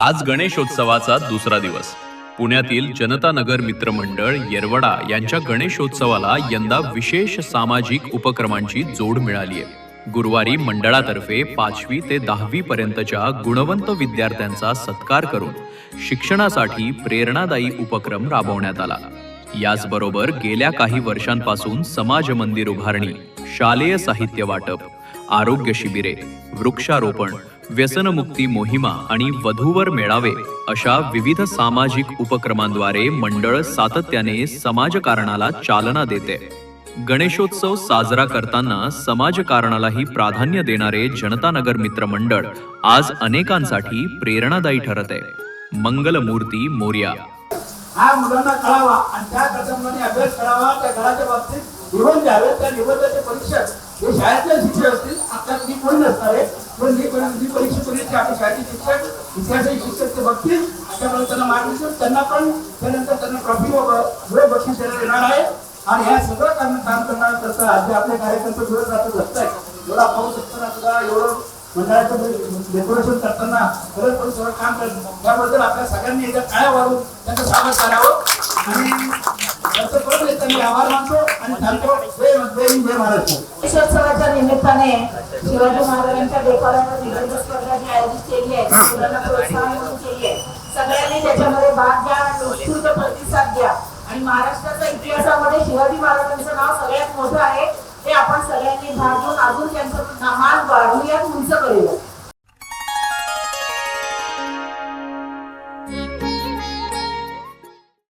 आज गणेशोत्सवाचा दुसरा दिवस. पुण्यातील जनता नगर मित्र मंडळ येरवडा यांच्या गणेशोत्सवाला यंदा विशेष सामाजिक उपक्रमांची जोड मिळाली आहे. गुरुवारी मंडळातर्फे पाचवी ते दहावी पर्यंतच्या गुणवंत विद्यार्थ्यांचा सत्कार करून शिक्षणासाठी प्रेरणादायी उपक्रम राबवण्यात आला. याचबरोबर गेल्या काही वर्षांपासून समाज मंदिर उभारणी शालेय साहित्य वाटप आरोग्य शिबिरे वृक्षारोपण व्यसनमुक्ती मोहिमा आणि वधूवर मेळावे अशा विविध सामाजिक उपक्रमांद्वारे मंडळ सातत्याने समाजकारणाला चालना देते. गणेशोत्सव साजरा करताना समाजकारणालाही प्राधान्य देणारे जनतानगर मित्र मंडळ आज अनेकांसाठी प्रेरणादायी ठरत. आहे मंगलमूर्ती मोर्या. हा मुलांना कळावा आणि त्या कदमाने अभ्यास करावा त्या घराच्या बाबतीत निबंध द्यावे त्या निबंधाचे परीक्षक हे शाळेतले शिक्षक असतील. आता मी कोणी नसणार आहे? परीक्षा कोणी आपले शाळेचे शिक्षक इतिहासाचे शिक्षक ते बघतील. त्यामुळे त्यांना मार्गदर्शन त्यांना पण त्यानंतर त्यांना ट्रॉफी व बक्षीस देण्यात येणार आहे. आणि ह्या सगळं काम काम करणार करता जे आपले कार्यकर्ते जुळत राहत असतात एवढा पाऊस असताना सुद्धा एवढं मंडळाचं डेकोरेशन करताना खरंच पण सगळं काम करत त्याबद्दल आपल्या सगळ्यांनी एकदा काय वाढून त्यांचं स्वागत करावं. आणि त्यांचं परत एकदा मी आभार मानतो. सांगतो जय जय हिंद, जय महाराष्ट्र गणेशोत्सवाच्या निमित्ताने शिवाजी महाराजांच्या देखाव्यावर विविध स्पर्धा जी आयोजित केली आहे मुलांना प्रोत्साहन म्हणून केली आहे सगळ्यांनी त्याच्यामध्ये भाग घ्या आणि उत्स्फूर्त प्रतिसाद द्या आणि महाराष्ट्राच्या इतिहासामध्ये शिवाजी महाराजांचं नाव सगळ्यात मोठं आहे. ते आपण सगळ्यांनी भाग घेऊन अजून त्यांचं नामान वाढवूयात उंच करूया